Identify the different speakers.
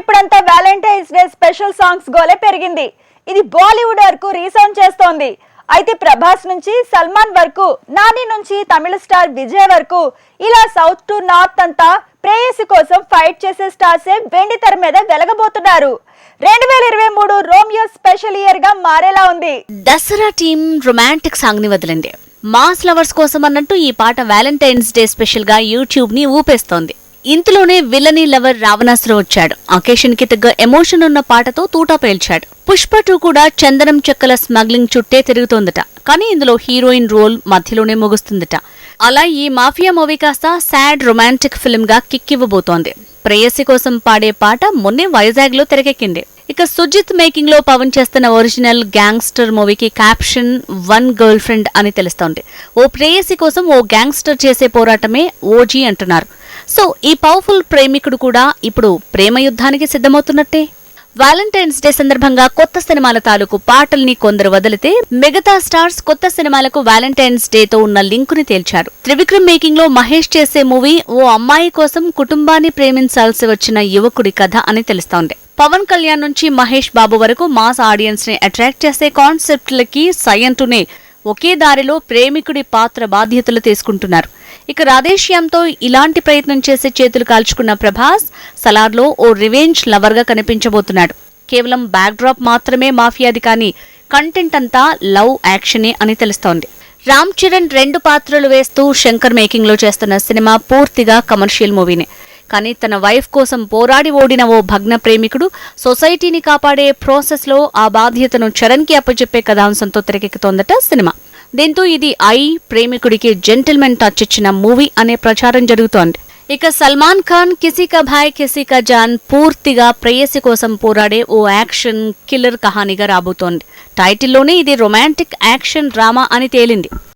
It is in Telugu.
Speaker 1: ఇప్పుడంతా వ్యాలంటైన్స్ డే స్పెషల్ సాంగ్స్ గోలే పెరిగింది. ఇది బాలీవుడ్ వరకు రీసౌండ్ చేస్తోంది. అయితే ప్రభాస్ నుంచి సల్మాన్ వరకు నాని నుంచి తమిళ స్టార్ విజయ్ వరకు ఇలా సౌత్ టు నార్త్ అంతా ప్రేయసి కోసం ఫైట్ చేసే స్టార్సే వెండి తెర మీద వెలగబోతున్నారు. రెండు వేల ఇరవై మూడు రోమియో స్పెషల్ ఇయర్గా మారేలా ఉంది.
Speaker 2: దసరా టీం రొమాంటిక్ సాంగ్ని వదిలింది. మాస్ లవర్స్ కోసం అన్నట్టు ఈ పాట వ్యాలంటైన్స్ డే స్పెషల్గా యూట్యూబ్ని ఊపేస్తోంది. ఇంతలోనే విలనీ లవర్ రావణాసురం వచ్చాడు. అకేషన్కి తగ్గ ఎమోషన్ ఉన్న పాటతో తూటా పేల్చాడు. పుష్ప టూ కూడా చందనం చెక్కల స్మగ్లింగ్ చుట్టే తిరుగుతోందట. కానీ ఇందులో హీరోయిన్ రోల్ మధ్యలోనే ముగుస్తుందట. అలా ఈ మాఫియా మూవీ కాస్త సాడ్ రొమాంటిక్ ఫిల్మ్గా కిక్కివ్వబోతోంది ప్రేయసి కోసం పాడే పాట మొన్నే వైజాగ్లో తెరకెక్కింది. ఇక సుజిత్ మేకింగ్లో పవన్ చేస్తున్న ఒరిజినల్ గ్యాంగ్స్టర్ మూవీకి క్యాప్షన్ వన్ గర్ల్ ఫ్రెండ్ అని తెలుస్తోంది. ఓ ప్రేయసి కోసం ఓ గ్యాంగ్స్టర్ చేసే పోరాటమే ఓజీ అంటున్నారు. సో ఈ పవర్ఫుల్ ప్రేమికుడు కూడా ఇప్పుడు ప్రేమ యుద్ధానికి సిద్ధమవుతున్నట్టే. వాలంటైన్స్ డే సందర్భంగా కొత్త సినిమాల తాలూకు పాటల్ని కొందరు వదిలితే మిగతా స్టార్స్ కొత్త సినిమాలకు వాలంటైన్స్ డే తో ఉన్న లింకుని తేల్చారు. త్రివిక్రమ్ మేకింగ్లో మహేష్ చేసే మూవీ ఓ అమ్మాయి కోసం కుటుంబాన్ని ప్రేమించాల్సి వచ్చిన యువకుడి కథ అని తెలుస్తోంది. పవన్ కళ్యాణ్ నుంచి మహేష్ బాబు వరకు మాస్ ఆడియన్స్ని అట్రాక్ట్ చేసే కాన్సెప్ట్లకి సై అంటూనే ఒకే దారిలో ప్రేమికుడి పాత్ర బాధ్యతలు తీసుకుంటున్నారు. ఇక రాధేశ్యంతో ఇలాంటి ప్రయత్నం చేసే చేతులు కాల్చుకున్న ప్రభాస్ సలార్లో ఓ రివెంజ్ లవర్గా కనిపించబోతున్నాడు. కేవలం బ్యాక్ డ్రాప్ మాత్రమే మాఫియాది కానీ కంటెంట్ అంతా లవ్ యాక్షనే అని తెలుస్తోంది. రామ్ చరణ్ రెండు పాత్రలు వేస్తూ శంకర్ మేకింగ్లో చేస్తున్న సినిమా పూర్తిగా కమర్షియల్ మూవీనే. కానీ తన వైఫ్ కోసం పోరాడి ఓడిన ఓ భగ్న ప్రేమికుడు సొసైటీని కాపాడే ప్రాసెస్లో ఆ బాధ్యతను చరణ్కి అప్పచెప్పే కథాంశంతో తెరకెక్కుతోందట సినిమా. దీంతో ఇది ఐ ప్రేమికుడికి జెంటిల్మెన్ టచ్ ఇచ్చిన మూవీ అనే ప్రచారం జరుగుతోంది. ఇక సల్మాన్ ఖాన్ కిసీ భాయ్ కిసీ జాన్ పూర్తిగా ప్రేయసి కోసం పోరాడే ఓ యాక్షన్ కిల్లర్ కహానీగా రాబోతోంది. టైటిల్లోనే ఇది రొమాంటిక్ యాక్షన్ డ్రామా అని తేలింది.